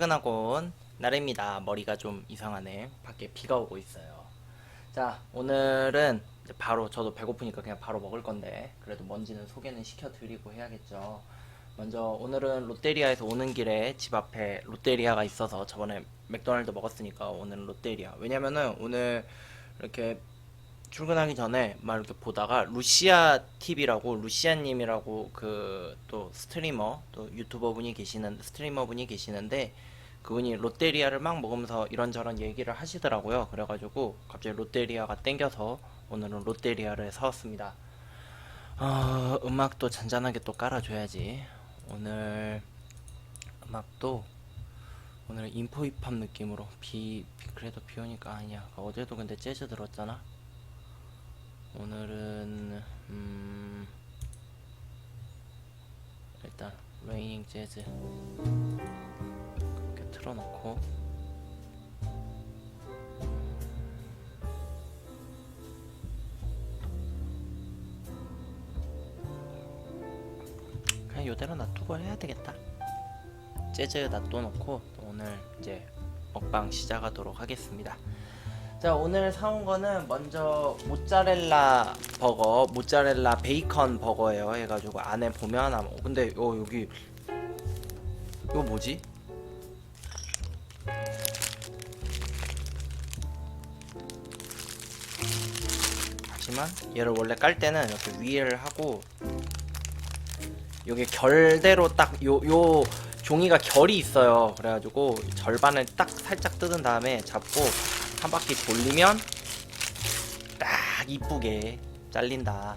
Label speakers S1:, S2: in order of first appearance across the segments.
S1: 퇴근하고 온 날입니다. 머리가 좀 이상하네. 밖에 비가 오고 있어요. 자, 오늘은 바로 저도 배고프니까 그냥 바로 먹을 건데 그래도 뭔지는 소개는 시켜드리고 해야겠죠. 먼저 오늘은 롯데리아에서 오는 길에 집 앞에 롯데리아가 있어서 저번에 맥도날드 먹었으니까 오늘은 롯데리아. 왜냐면은 오늘 이렇게 출근하기 전에 막 이렇게 보다가 루시아 TV라고 루시아님이라고 그 또 스트리머 또 유튜버 분이 계시는 스트리머 분이 계시는데 그분이 롯데리아를 막 먹으면서 이런저런 얘기를 하시더라고요. 그래가지고 갑자기 롯데리아가 땡겨서 오늘은 롯데리아를 사왔습니다. 아 음악도 잔잔하게 또 깔아줘야지. 오늘 음악도 오늘 인포 힙합 느낌으로 비, 비 그래도 비 오니까 아니야. 어제도 근데 재즈 들었잖아. 오늘은 음 일단 레이닝 재즈 틀어놓고 그냥 이대로 놔두고 해야 되겠다. 재즈 놔둬놓고 또 오늘 이제 먹방 시작하도록 하겠습니다. 자 오늘 사온 거는 먼저 모짜렐라 버거, 모짜렐라 베이컨 버거예요. 해가지고 안에 보면 아마 근데 어 여기 이거 뭐지? 하지만 얘를 원래 깔 때는 이렇게 위를 하고 여기 결대로 딱 요 요 종이가 결이 있어요. 그래가지고 절반을 딱 살짝 뜯은 다음에 잡고 한 바퀴 돌리면 딱 이쁘게 잘린다.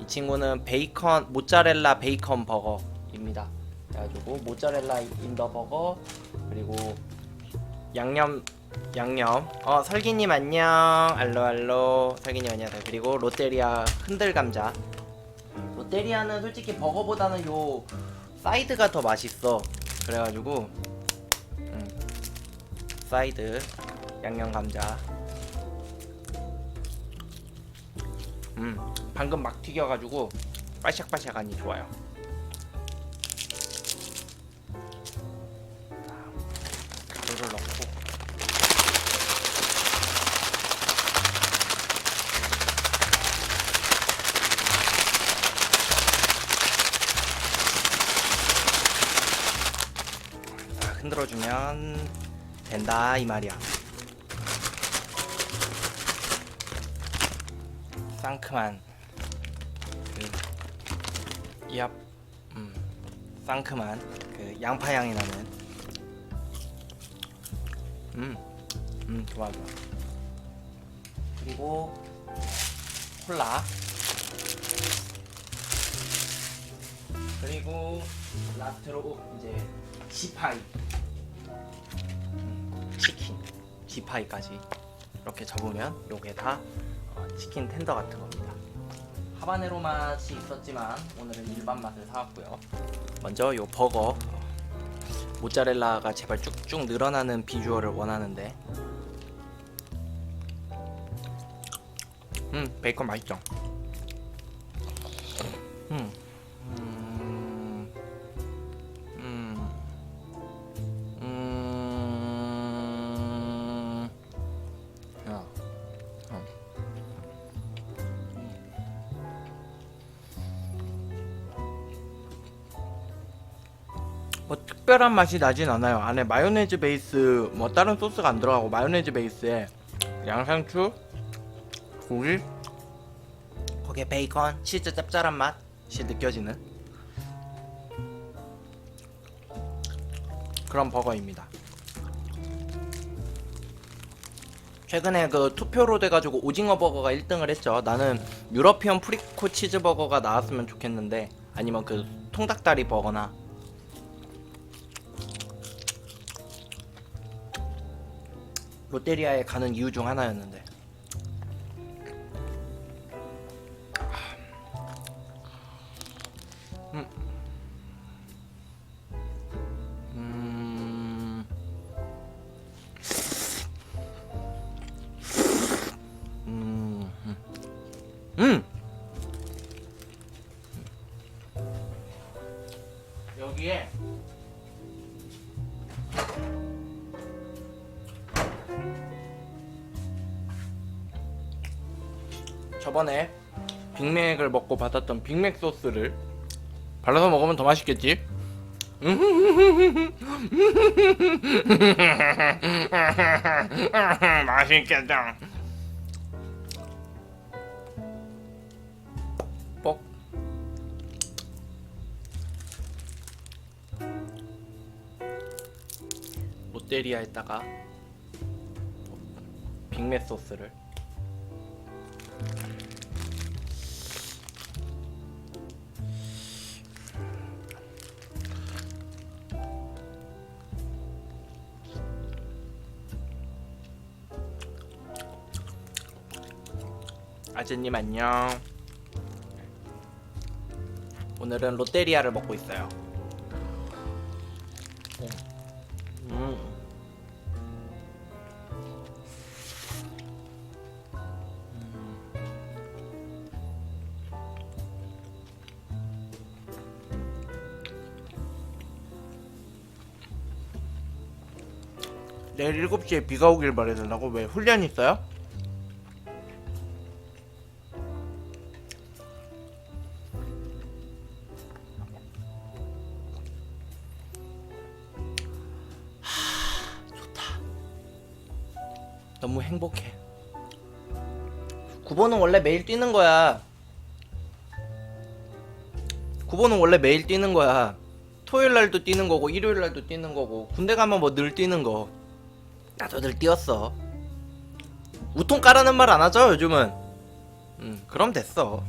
S1: 이 친구는 베이컨 모짜렐라 베이컨 버거입니다. 그래가지고 모짜렐라 인더 버거 그리고 양념 양념. 어 설기님 안녕. 알로 알로. 설기님 안녕하세요 그리고 롯데리아 흔들 감자. 롯데리아는 솔직히 버거보다는 요 사이드가 더 맛있어. 그래가지고 음, 사이드 양념 감자. 음 방금 막 튀겨가지고 바샥바샥하니 좋아요 자, 흔들어주면 된다 이 말이야. 상큼한 그 이압 음, 상큼한 그 양파 향이 나는. 음, 음 좋아 좋아. 그리고 콜라. 그리고 라스트로 이제 지파이. 음, 치킨 지파이까지 이렇게 접으면 요게 다 어, 치킨 텐더 같은 겁니다. 하바네로 맛이 있었지만 오늘은 일반 맛을 사왔고요. 먼저 요 버거 모짜렐라가 제발 쭉쭉 늘어나는 비주얼을 원하는데 음 베이컨 맛있죠? 음. 음. 뭐 특별한 맛이 나진 않아요. 안에 마요네즈 베이스 뭐 다른 소스가 안 들어가고 마요네즈 베이스에 양상추, 고기, 거기에 베이컨, 치즈 짭짤한 맛이 느껴지는 그런 버거입니다. 최근에 그 투표로 돼가지고 오징어 버거가 1등을 했죠. 나는 유러피언 프리코 치즈 버거가 나왔으면 좋겠는데 아니면 그 통닭다리 버거나 롯데리아에 가는 이유 중 하나였는데 음. 음. 음. 음. 저번에 빅맥을 먹고 받았던 빅맥 소스를 발라서 먹으면 더 맛있겠지? 맛있겠다. 뻑. 롯데리아에다가 빅맥 소스를 아재님 안녕. 오늘은 롯데리아를 먹고 있어요. 음. 내일 7시에 비가 오길 바래달라고 왜 훈련 있어요? 너무 행복해. 9번은 원래 매일 뛰는 거야. 9번은 원래 매일 뛰는 거야. 토요일 날도 뛰는 거고 일요일 날도 뛰는 거고 군대 가면 뭐 늘 뛰는 거. 나도 늘 뛰었어. 우통 까라는 말 안 하죠 요즘은. 음 그럼 됐어.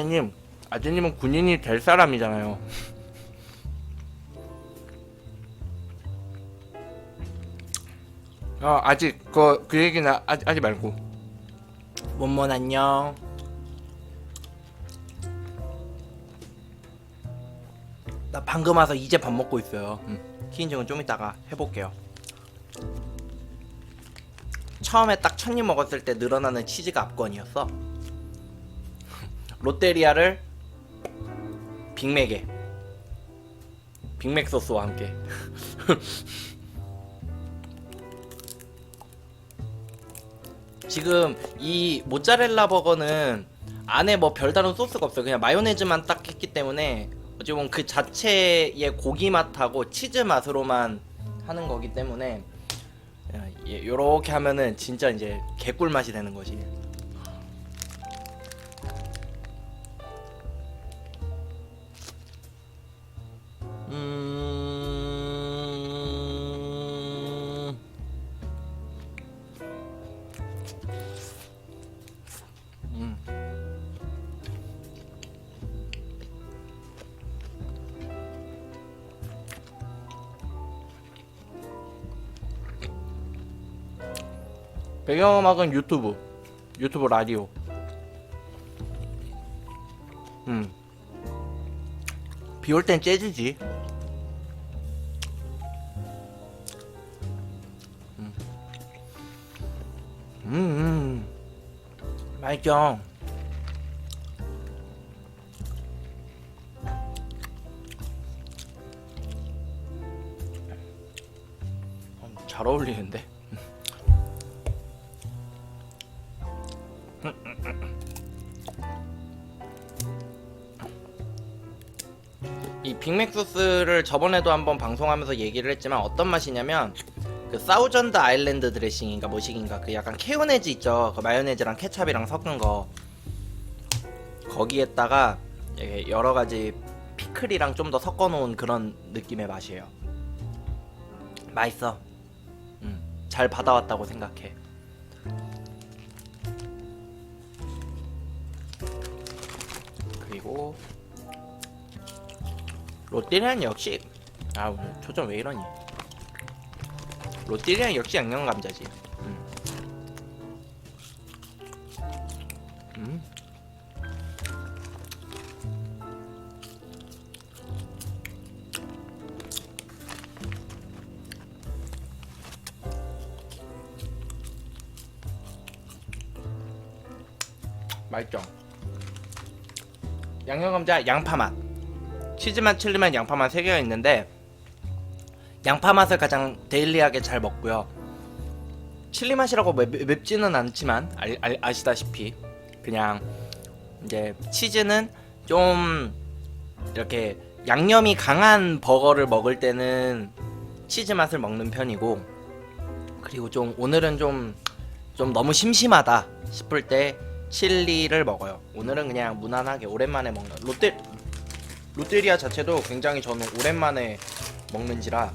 S1: 아재님, 아재님은 군인이 될 사람이잖아요. 어, 아직 그, 그 얘기는 하, 하지 말고. 원몬 안녕. 나 방금 와서 이제 밥 먹고 있어요. 음, 키인증은 좀 이따가 해볼게요. 처음에 딱 첫 입 먹었을 때 늘어나는 치즈가 압권이었어. 롯데리아를 빅맥에 빅맥 소스와 함께. 지금 이 모짜렐라 버거는 안에 뭐 별다른 소스가 없어요. 그냥 마요네즈만 딱 했기 때문에 어찌 보면 그 자체의 고기 맛하고 치즈 맛으로만 하는 거기 때문에 예, 요렇게 하면은 진짜 이제 개꿀 맛이 되는 거지 배경음악은 유튜브 유튜브 라디오 음. 비올 땐 재즈지 음, 음. 맛있죠? 음, 잘 어울리는데? 빅맥 소스를 저번에도 한번 방송하면서 얘기를 했지만 어떤 맛이냐면 그 사우전드 아일랜드 드레싱인가 뭐식인가 그 약간 케요네즈 있죠? 그 마요네즈랑 케찹이랑 섞은 거. 거기에다가 여러 가지 피클이랑 좀 더 섞어 놓은 그런 느낌의 맛이에요. 맛있어. 음, 잘 받아왔다고 생각해. 그리고 롯데리안 역시 아 오늘 초점 왜 이러니 롯데리안 역시 양념 감자지 음. 음. 맛있죠? 양념감자 양파맛 치즈 맛, 칠리 맛, 양파 맛세 개가 있는데 양파 맛을 가장 데일리하게 잘 먹고요. 칠리 맛이라고 맵, 맵지는 않지만 알, 알, 아시다시피 그냥 이제 치즈는 좀 이렇게 양념이 강한 버거를 먹을 때는 치즈 맛을 먹는 편이고 그리고 좀 오늘은 좀좀 너무 심심하다 싶을 때 칠리를 먹어요. 오늘은 그냥 무난하게 오랜만에 먹는 롯데 롯데리아 자체도 굉장히 저는 오랜만에 먹는지라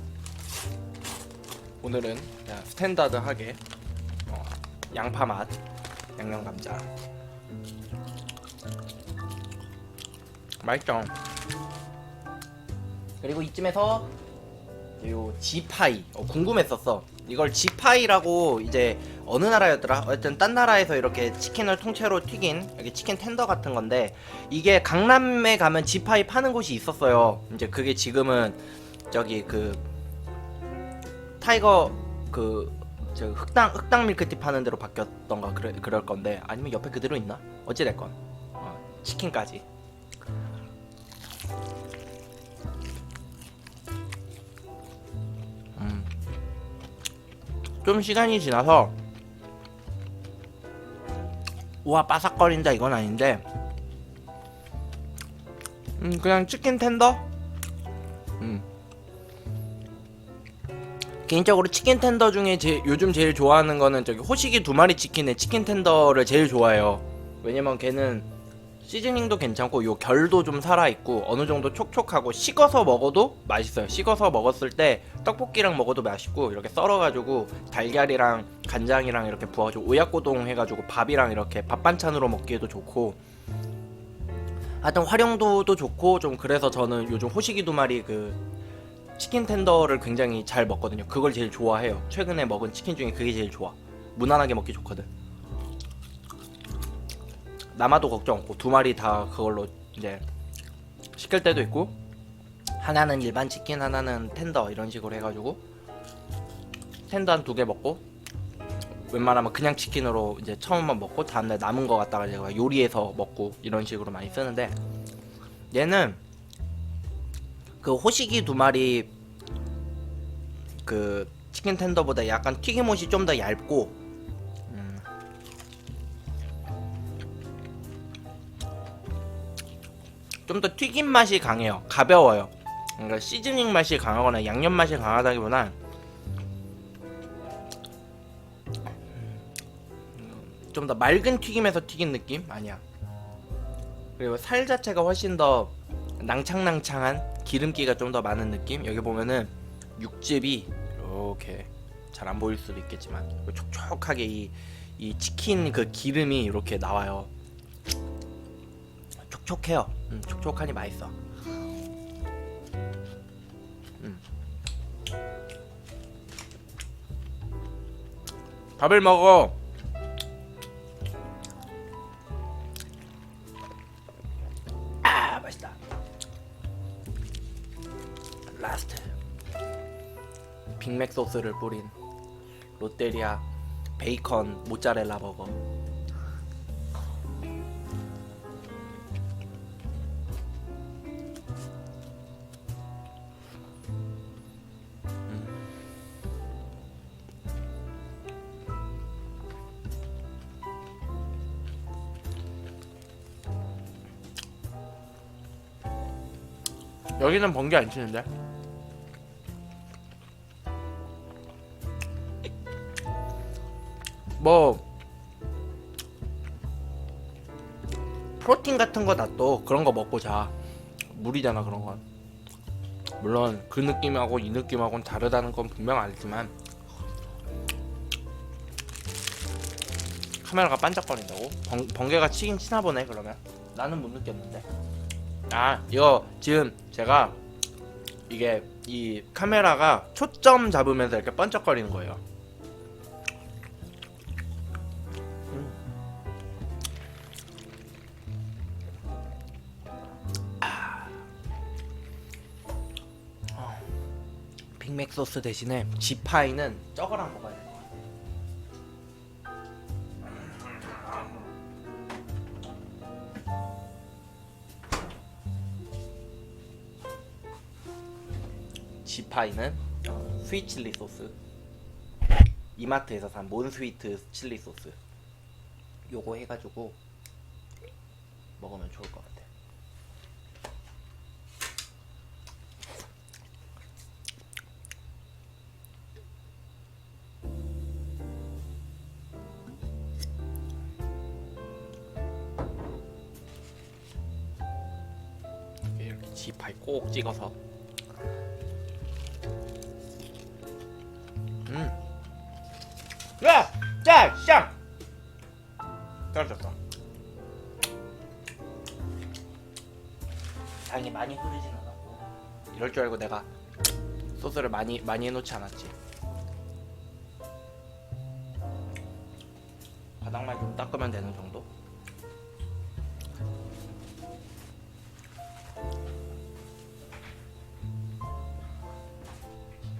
S1: 오늘은 그냥 스탠다드하게 어, 양파 맛 양념 감자 맛있죠. 그리고 이쯤에서 요 지파이 어, 궁금했었어. 이걸 지파이라고 이제 어느 나라였더라? 어쨌든 딴 나라에서 이렇게 치킨을 통째로 튀긴 이렇게 치킨 텐더 같은 건데 이게 강남에 가면 지파이 파는 곳이 있었어요. 이제 그게 지금은 저기 그 타이거 그저 흑당 흑당 밀크티 파는 데로 바뀌었던가 그래, 그럴 건데 아니면 옆에 그대로 있나? 어찌 됐건 어, 치킨까지. 음. 좀 시간이 지나서 우와 바삭거린다. 이건 아닌데. 음 그냥 치킨 텐더? 음. 개인적으로 치킨 텐더 중에 제, 요즘 제일 좋아하는 거는 저기 호식이 두 마리 치킨의 치킨 텐더를 제일 좋아해요. 왜냐면 걔는 시즈닝도 괜찮고 요 결도 좀 살아있고 어느 정도 촉촉하고 식어서 먹어도 맛있어요. 식어서 먹었을 때 떡볶이랑 먹어도 맛있고 이렇게 썰어가지고 달걀이랑 간장이랑 이렇게 부어가지고 오야꼬동 해가지고 밥이랑 이렇게 밥 반찬으로 먹기에도 좋고 하여튼 활용도도 좋고 좀 그래서 저는 요즘 호식이 두 마리 그 치킨 텐더를 굉장히 잘 먹거든요. 그걸 제일 좋아해요. 최근에 먹은 치킨 중에 그게 제일 좋아. 무난하게 먹기 좋거든. 남아도 걱정 없고 두 마리 다 그걸로 이제 시킬 때도 있고 하나는 일반 치킨 하나는 텐더 이런 식으로 해가지고 텐더 한 두 개 먹고 웬만하면 그냥 치킨으로 이제 처음만 먹고 다음날 남은 거 갖다가 제가 요리해서 먹고 이런 식으로 많이 쓰는데 얘는 그 호식이 두 마리 그 치킨 텐더보다 약간 튀김옷이 좀 더 얇고 좀 더 튀김 맛이 강해요. 가벼워요. 그러니까 시즈닝 맛이 강하거나 양념 맛이 강하다기보단 좀더 맑은 튀김에서 튀긴 느낌 아니야. 그리고 살 자체가 훨씬 더 낭창낭창한 기름기가 좀 더 많은 느낌. 여기 보면은 육즙이 이렇게 잘 안 보일 수도 있겠지만 촉촉하게 이, 이 치킨 그 기름이 이렇게 나와요. 촉촉해요. 음, 촉촉하니 맛있어. 음. 밥을 먹어. 아 맛있다. 라스트. 빅맥 소스를 뿌린 롯데리아 베이컨 모짜렐라 버거. 여기는 번개 안 치는데? 뭐 프로틴 같은 거 놔둬 그런 거 먹고 자. 물이잖아 그런 건. 물론 그 느낌하고 이 느낌하고는 다르다는 건 분명 알지만. 카메라가 반짝거린다고? 번, 번개가 치긴 치나 보네 그러면. 나는 못 느꼈는데 아 이거 지금 제가 이게 이 카메라가 초점 잡으면서 이렇게 번쩍거리는 거예요. 음. 아. 어. 빅맥 소스 대신에 지파이는 저거랑 먹어야 돼. 지파이는 어, 스윗 칠리 소스. 이마트에서 산 몬스위트 칠리 소스. 요거 해가지고 먹으면 좋을 것 같아. 이렇게 지파이 꼭 찍어서 줄 알고 내가 소스를 많이 많이 해놓지 않았지. 바닥만 좀 닦으면 되는 정도?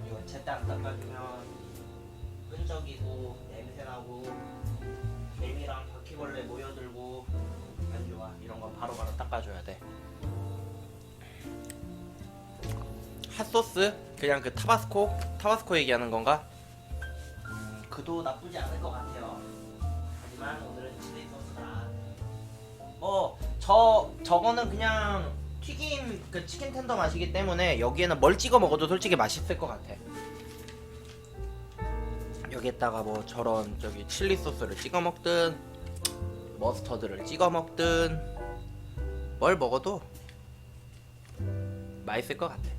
S1: 이거 안 닦아주면 끈적이고 냄새나고 개미랑 바퀴벌레 모여들고 안 좋아. 이런 거 바로바로 닦아줘야 돼 핫소스 그냥 그 타바스코 타바스코 얘기하는 건가? 음, 그도 나쁘지 않을 것 같아요 하지만 오늘은 칠리 소스라 어저 저거는 그냥 튀김 그 치킨 텐더 맛이기 때문에 여기에는 뭘 찍어 먹어도 솔직히 맛있을 것 같아 여기에다가 뭐 저런 저기 칠리 소스를 찍어 먹든 머스터드를 찍어 먹든 뭘 먹어도 맛있을 것 같아.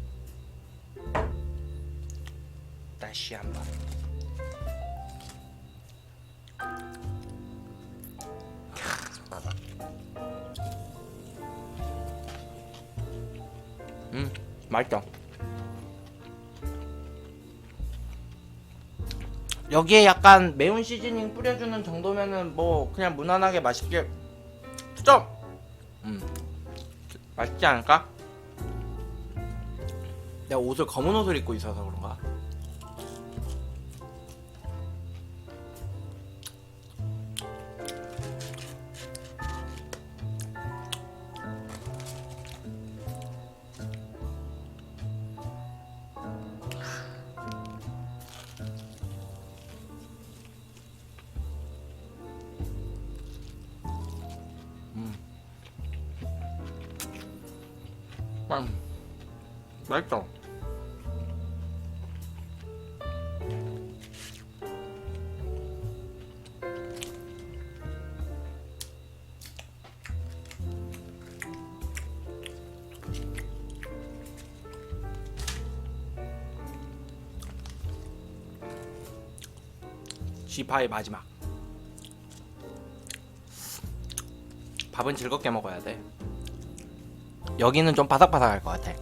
S1: 다시 한번. 음, 맛있다. 여기에 약간 매운 시즈닝 뿌려주는 정도면은 뭐 그냥 무난하게 맛있게 수점. 음, 맛있지 않을까? 내가 옷을 검은 옷을 입고 있어서 그런가? 음, 맛있다. 지파의 마지막. 밥은 즐겁게 먹어야 돼. 여기는 좀 바삭바삭할 것 같아.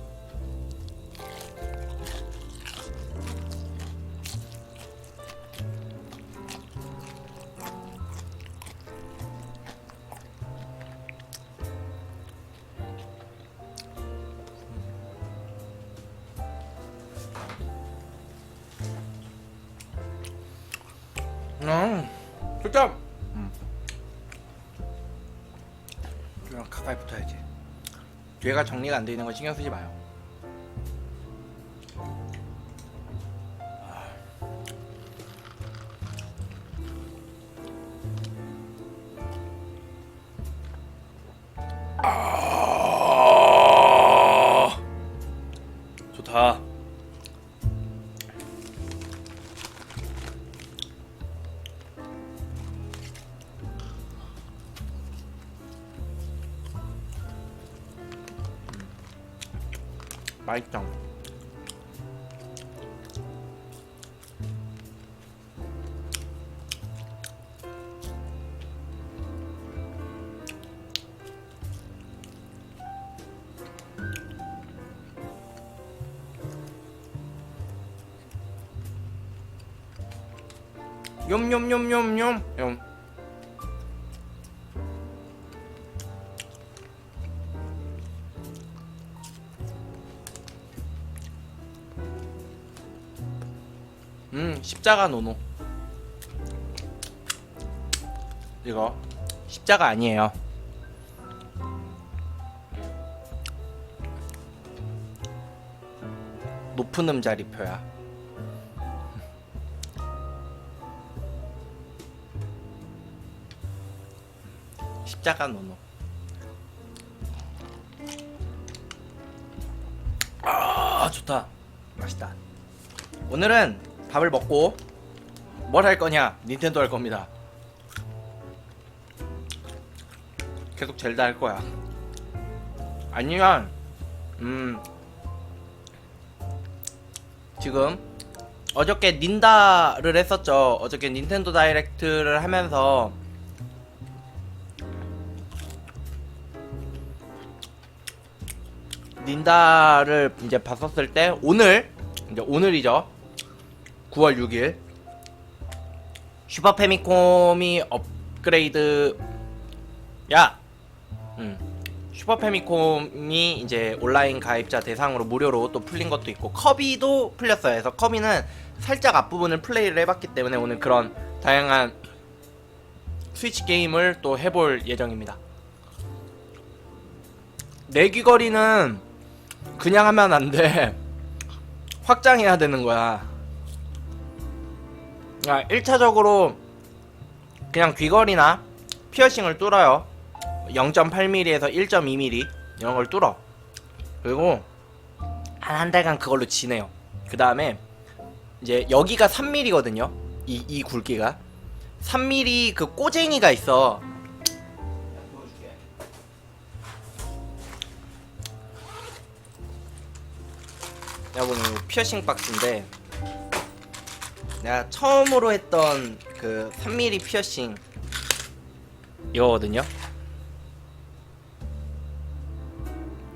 S1: 음, 좋다. 음. 좀 가까이 붙어야지. 뒤에가 정리가 안 돼 있는 거 신경 쓰지 마요. 맛있다. 욤. 십자가 노노 이거 십자가 아니에요 높은 음자리표야. 십자가 노노. 아 좋다. 맛있다. 오늘은 밥을 먹고 뭘 할 거냐? 닌텐도 할 겁니다. 계속 젤다 할 거야. 아니면 음 지금 어저께 닌다를 했었죠. 어저께 닌텐도 다이렉트를 하면서 닌다를 이제 봤었을 때 오늘 이제 오늘이죠. 9월 6일 슈퍼 패미콤이 업그레이드 야 음. 슈퍼 패미콤이 이제 온라인 가입자 대상으로 무료로 또 풀린 것도 있고 커비도 풀렸어요. 그래서 커비는 살짝 앞부분을 플레이를 해봤기 때문에 오늘 그런 다양한 스위치 게임을 또 해볼 예정입니다. 내 귀걸이는 그냥 하면 안 돼. 확장해야 되는 거야. 아, 1차적으로 그냥 귀걸이나 피어싱을 뚫어요. 0.8mm에서 1.2mm 이런 걸 뚫어. 그리고 한 한 달간 그걸로 지내요. 그 다음에 이제 여기가 3mm거든요. 이, 이 굵기가 3mm 그 꼬쟁이가 있어. 이 피어싱 박스인데 내가 처음으로 했던 그 3mm 피어싱 이거거든요.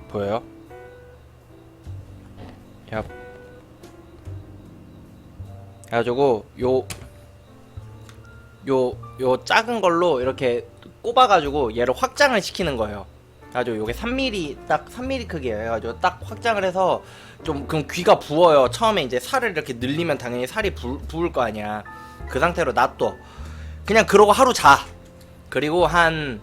S1: 보여요? 야. 그래가지고 요, 요, 요 작은 걸로 이렇게 꼽아가지고 얘를 확장을 시키는 거예요. 그래가지고 요게 3mm 딱 3mm 크기예요. 그래가지고 딱 확장을 해서 좀 그럼 귀가 부어요. 처음에 이제 살을 이렇게 늘리면 당연히 살이 부, 부을 거 아니야. 그 상태로 놔둬. 그냥 그러고 하루 자. 그리고 한,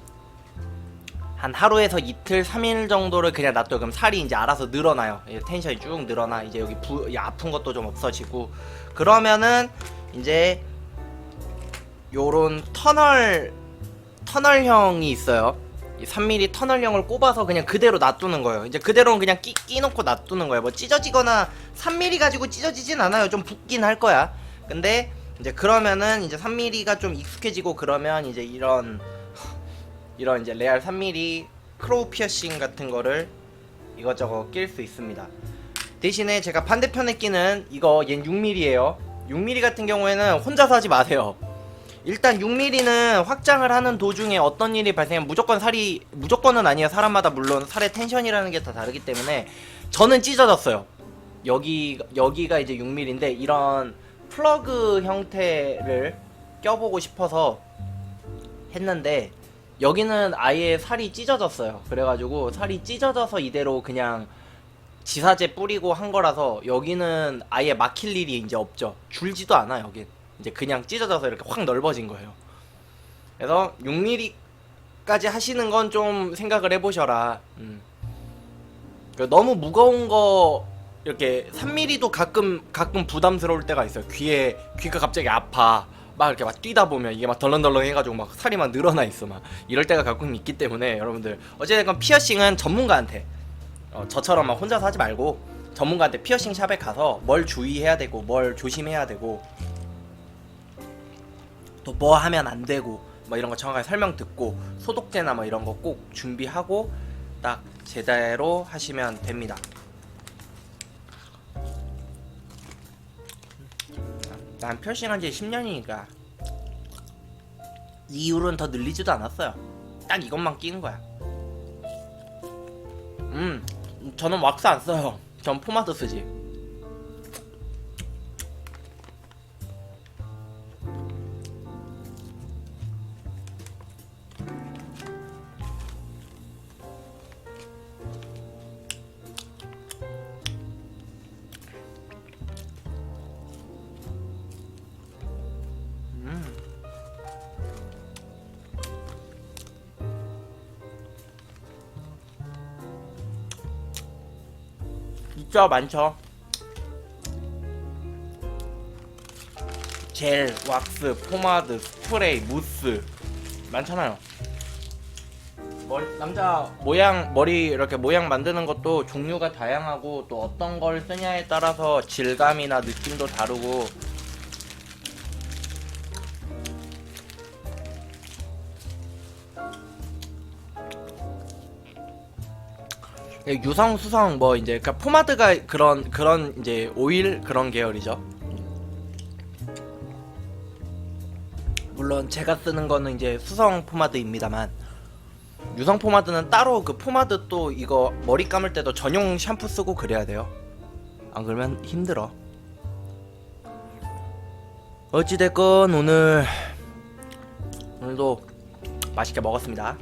S1: 한 하루에서 이틀, 3일 정도를 그냥 놔둬요. 그럼 살이 이제 알아서 늘어나요. 텐션이 쭉 늘어나. 이제 여기 부, 이 아픈 것도 좀 없어지고. 그러면은 이제 요런 터널, 터널형이 있어요. 이 3mm 터널형을 꼽아서 그냥 그대로 놔두는 거예요. 이제 그대로는 그냥 끼, 끼놓고 놔두는 거예요. 뭐 찢어지거나 3mm 가지고 찢어지진 않아요. 좀 붓긴 할 거야. 근데 이제 그러면은 이제 3mm가 좀 익숙해지고 그러면 이제 이런 이런 이제 레알 3mm 크로우 피어싱 같은 거를 이것저것 낄 수 있습니다. 대신에 제가 반대편에 끼는 이거 얜 6mm예요. 6mm 같은 경우에는 혼자서 하지 마세요. 일단 6mm는 확장을 하는 도중에 어떤 일이 발생하면 무조건 살이 무조건은 아니에요. 사람마다 물론 살의 텐션이라는 게 다 다르기 때문에 저는 찢어졌어요. 여기 여기가 이제 6mm인데 이런 플러그 형태를 껴보고 싶어서 했는데 여기는 아예 살이 찢어졌어요. 그래가지고 살이 찢어져서 이대로 그냥 지사제 뿌리고 한 거라서 여기는 아예 막힐 일이 이제 없죠. 줄지도 않아 여기. 이제 그냥 찢어져서 이렇게 확 넓어진 거예요. 그래서 6mm까지 하시는 건 좀 생각을 해보셔라. 음. 그 너무 무거운 거 이렇게 3mm도 가끔 가끔 부담스러울 때가 있어요. 귀에 귀가 갑자기 아파. 막 이렇게 막 뛰다 보면 이게 막 덜렁덜렁 해가지고 막 살이 막 늘어나 있어 막 이럴 때가 가끔 있기 때문에 여러분들 어쨌든 피어싱은 전문가한테 어, 저처럼 막 혼자서 하지 말고 전문가한테 피어싱 샵에 가서 뭘 주의해야 되고 뭘 조심해야 되고 또 뭐 하면 안 되고 뭐 이런 거 정확하게 설명 듣고 소독제나 뭐 이런 거 꼭 준비하고 딱 제대로 하시면 됩니다. 난 표싱한 지 10년이니까 이 이후로는 더 늘리지도 않았어요. 딱 이것만 끼는 거야. 음, 저는 왁스 안 써요. 전 포마드 쓰지. 진짜 많죠? 젤, 왁스, 포마드, 스프레이, 무스. 많잖아요. 머리, 남자 모양 머리 이렇게 모양 만드는 것도 종류가 다양하고 또 어떤 걸 쓰냐에 따라서 질감이나 느낌도 다르고 유성, 수성 뭐 이제 그러니까 포마드가 그런 그런 이제 오일 그런 계열이죠. 물론 제가 쓰는 거는 이제 수성 포마드입니다만 유성 포마드는 따로 그 포마드 또 이거 머리 감을 때도 전용 샴푸 쓰고 그래야 돼요. 안 그러면 힘들어. 어찌됐건 오늘 오늘도 맛있게 먹었습니다.